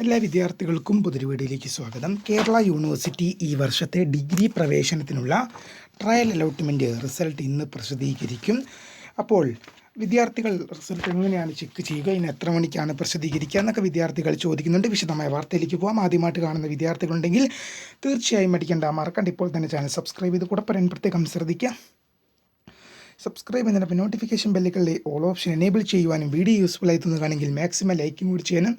എല്ലാ വിദ്യാർത്ഥികൾക്കും പുതുരുവീടിലേക്ക് സ്വാഗതം. കേരള യൂണിവേഴ്സിറ്റി ഈ വർഷത്തെ ഡിഗ്രി പ്രവേശനത്തിനുള്ള ട്രയൽ അലോട്ട്മെന്റ് റിസൾട്ട് ഇന്ന് പ്രസിദ്ധീകരിക്കും. അപ്പോൾ വിദ്യാർത്ഥികൾ റിസൾട്ട് എങ്ങനെയാണ് ചെക്ക് ചെയ്യുക? ഇനി എത്ര മണിക്കാണ് പ്രസിദ്ധീകരിക്കുക എന്നൊക്കെ വിദ്യാർത്ഥികൾ ചോദിക്കുന്നുണ്ട്. വിശദമായ വാർത്തയിലേക്ക് പോകാം ആദ്യമായിട്ട് കാണുന്ന വിദ്യാർത്ഥികളുണ്ടെങ്കിൽ തീർച്ചയായും മടിക്കേണ്ട മറക്കണ്ട. ഇപ്പോൾ തന്നെ ചാനൽ സബ്സ്ക്രൈബ് ചെയ്ത് കൂടെ പറയാൻ പ്രത്യേകം ശ്രദ്ധിക്കുക. സബ്സ്ക്രൈബ് എന്നതിനൊപ്പം നോട്ടിഫിക്കേഷൻ ബെല്ലുകളിലെ ഓൾ ഓപ്ഷൻ എനേബിൾ ചെയ്യുവാനും വീഡിയോ യൂസ്ഫുൾ ആയി തന്നതാണെങ്കിൽ മാക്സിമം ലൈക്കും കൂടി ചെയ്യാനും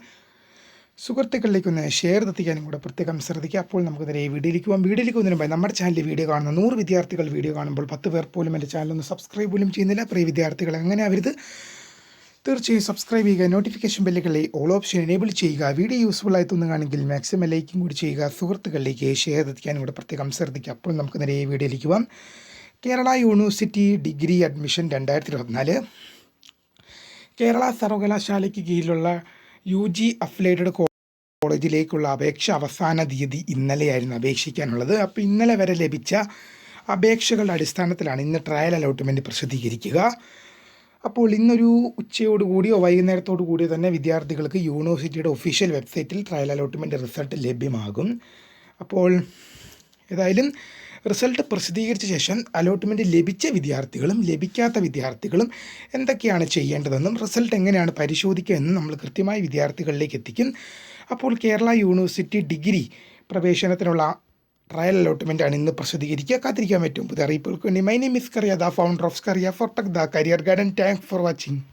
സുഹൃത്തുക്കളിലേക്ക് ഒന്ന് ഷെയർ എത്തിക്കാനും കൂടെ പ്രത്യേകം ശ്രദ്ധിക്കുക. അപ്പോൾ നമുക്ക് നേരെ ഈ വീഡിയോയിലേക്ക് പോകാം. വീഡിയോയിലേക്ക് പോകുന്നതിന് മുമ്പ് നമ്മുടെ ചാനലിൽ വീഡിയോ കാണുന്ന നൂറ് വിദ്യാർത്ഥികൾ വീഡിയോ കാണുമ്പോൾ പത്ത് പേർ പോലും എന്റെ ചാനൽ ഒന്ന് സബ്സ്ക്രൈബ് പോലും ചെയ്യുന്നില്ല. പ്രിയ വിദ്യാർത്ഥികൾ അങ്ങനെ അവരുത് തീർച്ചയായും സബ്സ്ക്രൈബ് ചെയ്യുക നോട്ടിഫിക്കേഷൻ ബെല്ലുകളിൽ ഓൾ ഓപ്ഷൻ എനേബിൾ ചെയ്യുക വീഡിയോ യൂസ്ഫുൾ ആയി തോന്നുകയാണെങ്കിൽ മാക്സിമം ലൈക്കും കൂടി ചെയ്യുക സുഹൃത്തുക്കളിലേക്ക് ഷെയർ എത്തിക്കാനും കൂടെ പ്രത്യേകം ശ്രദ്ധിക്കുക. അപ്പോൾ നമുക്ക് നേരെ ഈ വീഡിയോയിലേക്ക് പോകാം. കേരള യൂണിവേഴ്സിറ്റി ഡിഗ്രി അഡ്മിഷൻ രണ്ടായിരത്തി ഇരുപത്തിനാല്. കേരള സർവകലാശാലയ്ക്ക് കീഴിലുള്ള യു ജി അഫിലേറ്റഡ് കോളേജിലേക്കുള്ള അപേക്ഷ അവസാന തീയതി ഇന്നലെയായിരുന്നു അപേക്ഷിക്കാനുള്ളത്. അപ്പോൾ ഇന്നലെ വരെ ലഭിച്ച അപേക്ഷകളുടെ അടിസ്ഥാനത്തിലാണ് ഇന്ന് ട്രയൽ അലോട്ട്മെന്റ് പ്രസിദ്ധീകരിക്കുക. അപ്പോൾ ഇന്നൊരു ഉച്ചയോടുകൂടിയോ വൈകുന്നേരത്തോടു കൂടിയോ തന്നെ വിദ്യാർത്ഥികൾക്ക് യൂണിവേഴ്സിറ്റിയുടെ ഒഫീഷ്യൽ വെബ്സൈറ്റിൽ ട്രയൽ അലോട്ട്മെന്റ് റിസൾട്ട് ലഭ്യമാകും. അപ്പോൾ ഏതായാലും റിസൾട്ട് പ്രസിദ്ധീകരിച്ച ശേഷം അലോട്ട്മെന്റ് ലഭിച്ച വിദ്യാർത്ഥികളും ലഭിക്കാത്ത വിദ്യാർത്ഥികളും എന്തൊക്കെയാണ് ചെയ്യേണ്ടതെന്നും റിസൾട്ട് എങ്ങനെയാണ് പരിശോധിക്കുക എന്നും നമ്മൾ കൃത്യമായി വിദ്യാർത്ഥികളിലേക്ക് എത്തിക്കും. അപ്പോൾ കേരള യൂണിവേഴ്സിറ്റി ഡിഗ്രി പ്രവേശനത്തിനുള്ള ട്രയൽ അലോട്ട്മെന്റ് ആണ് ഇന്ന് പ്രസിദ്ധീകരിക്കുക. കാത്തിരിക്കാൻ പറ്റും പുതിയ അറിയിപ്പുകൾക്ക് വേണ്ടി. My name miss Kariya the founder of Kariya for the career garden thank for watching